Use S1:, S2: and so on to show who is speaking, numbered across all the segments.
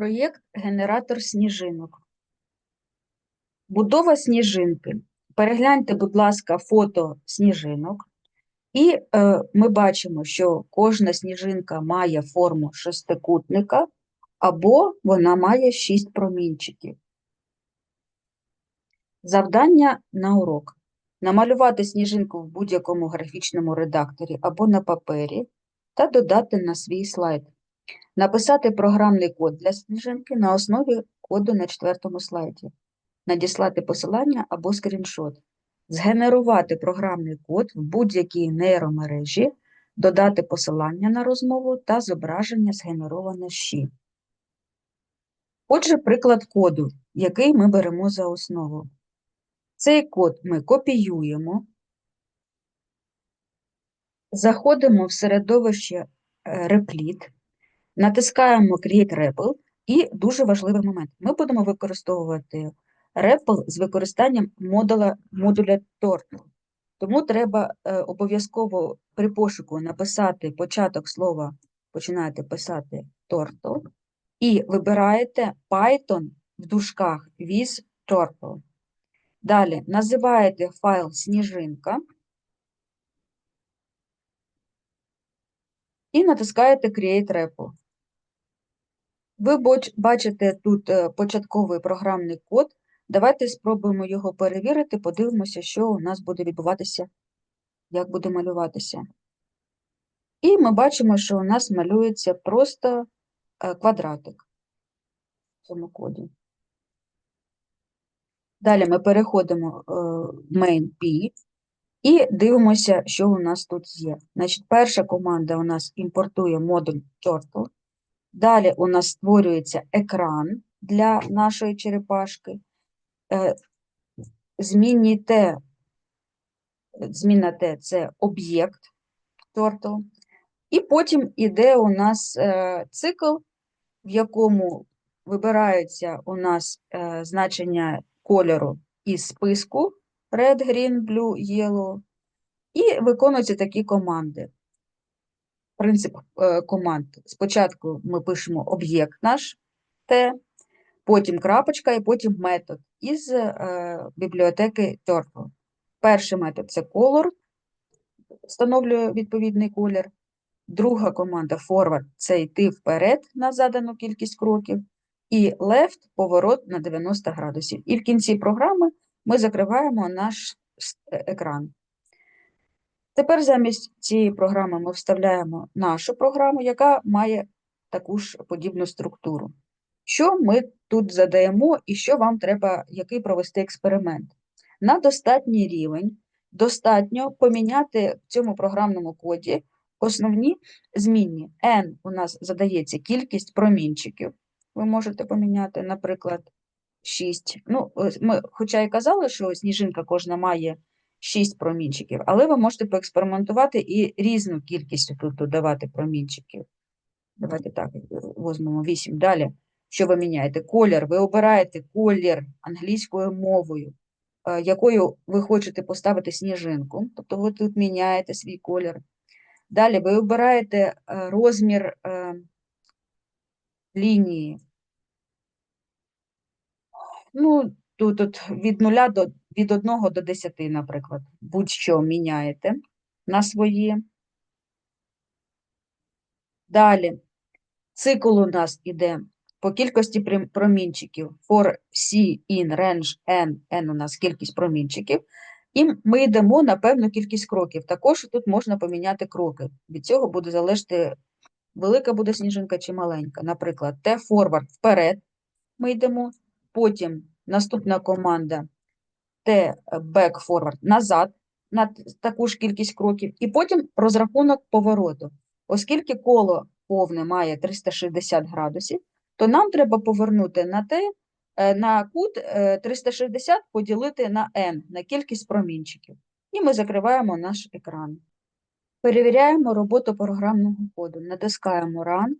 S1: Проєкт Генератор сніжинок. Будова сніжинки. Перегляньте, будь ласка, фото сніжинок. І е, ми бачимо, що кожна сніжинка має форму шестикутника, або вона має шість промінчиків. Завдання на урок. Намалювати сніжинку в будь-якому графічному редакторі або на папері та додати на свій слайд. Написати програмний код для сніжинки на основі коду на четвертому слайді. Надіслати посилання або скріншот. Згенерувати програмний код в будь-якій нейромережі, додати посилання на розмову та зображення згенероване щі. Отже, приклад коду, який ми беремо за основу. Цей код ми копіюємо, заходимо в середовище е, Replit, натискаємо Create REPL і дуже важливий момент. Ми будемо використовувати REPL з використанням модуля, модуля Turtle. Тому треба е, обов'язково при пошуку написати початок слова, починаєте писати Turtle, і вибираєте Python в дужках with Turtle. Далі називаєте файл сніжинка і натискаєте Create REPL. Ви бачите тут е, початковий програмний код. Давайте спробуємо його перевірити, подивимося, що у нас буде відбуватися, як буде малюватися. І ми бачимо, що у нас малюється просто е, квадратик в цьому коді. Далі ми переходимо е, в main.p і дивимося, що у нас тут є. Значить, Перша команда у нас імпортує модуль Turtle. Далі у нас створюється екран для нашої черепашки. Е, змінні Т, зміна Т це об'єкт Turtle. І потім іде у нас е, цикл, в якому вибираються у нас значення кольору із списку Red, Green, Blue, Yellow, і виконуються такі команди. Принцип е, команд. Спочатку ми пишемо об'єкт наш T, потім крапочка і потім метод із е, бібліотеки Turtle. Перший метод це color, встановлює відповідний колір. Друга команда forward це йти вперед на задану кількість кроків і left поворот на 90 градусів. І в кінці програми ми закриваємо наш е, екран. Тепер замість цієї програми ми вставляємо нашу програму, яка має таку ж подібну структуру. Що ми тут задаємо і що вам треба, який провести експеримент? На достатній рівень достатньо поміняти в цьому програмному коді основні змінні. N у нас задається кількість промінчиків ви можете поміняти, наприклад, 6. Ну, ми, Хоча і казали, що сніжинка кожна має 6 промінчиків, але ви можете поекспериментувати і різну кількість тут додавати промінчиків. Давайте так, візьмемо 8. Далі, що ви міняєте? Колір. Ви обираєте колір англійською мовою, е, якою ви хочете поставити сніжинку. Тобто ви тут міняєте свій колір. Далі ви обираєте е, розмір е, лінії. Ну, тут, тут від 0 до від 1 до 10, наприклад, будь-що міняєте на свої. Далі, цикл у нас іде по кількості промінчиків. For C in range N, N у нас кількість промінчиків. І ми йдемо на певну кількість кроків. Також тут можна поміняти кроки. Від цього буде залежати велика буде сніжинка чи маленька. Наприклад, T-forward вперед ми йдемо, потім наступна команда T-back forward назад на таку ж кількість кроків, і потім розрахунок повороту. Оскільки коло повне має 360 градусів, то нам треба повернути на T, е, на кут 360 е, поділити на N, на кількість промінчиків. І ми закриваємо наш екран. Перевіряємо роботу програмного коду, натискаємо Run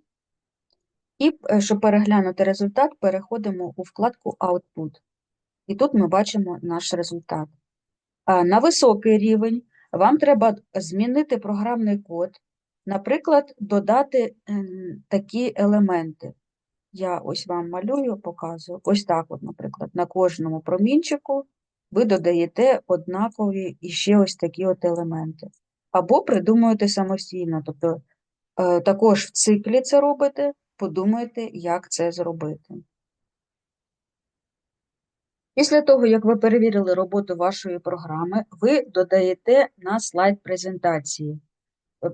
S1: і, е, щоб переглянути результат, переходимо у вкладку Output. І тут ми бачимо наш результат. На високий рівень вам треба змінити програмний код, наприклад, додати ем, такі елементи. Я ось вам малюю, показую. Ось так, от, наприклад, на кожному промінчику ви додаєте однакові і ще ось такі от елементи. Або придумуєте самостійно, тобто е, також в циклі це робите, подумайте, як це зробити. Після того, як ви перевірили роботу вашої програми, ви додаєте на слайд презентації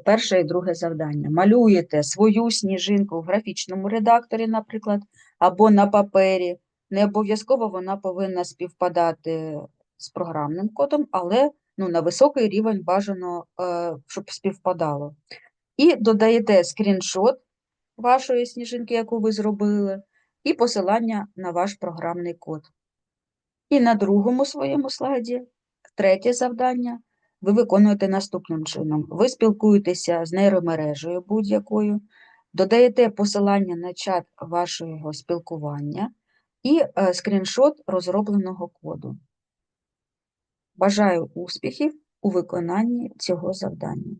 S1: перше і друге завдання. Малюєте свою сніжинку в графічному редакторі, наприклад, або на папері. Не обов'язково вона повинна співпадати з програмним кодом, але ну, на високий рівень бажано, е, щоб співпадало. І додаєте скріншот вашої сніжинки, яку ви зробили, і посилання на ваш програмний код. І на другому своєму слайді, третє завдання, ви виконуєте наступним чином. Ви спілкуєтеся з нейромережею будь-якою, додаєте посилання на чат вашого спілкування і е, скріншот розробленого коду. Бажаю успіхів у виконанні цього завдання.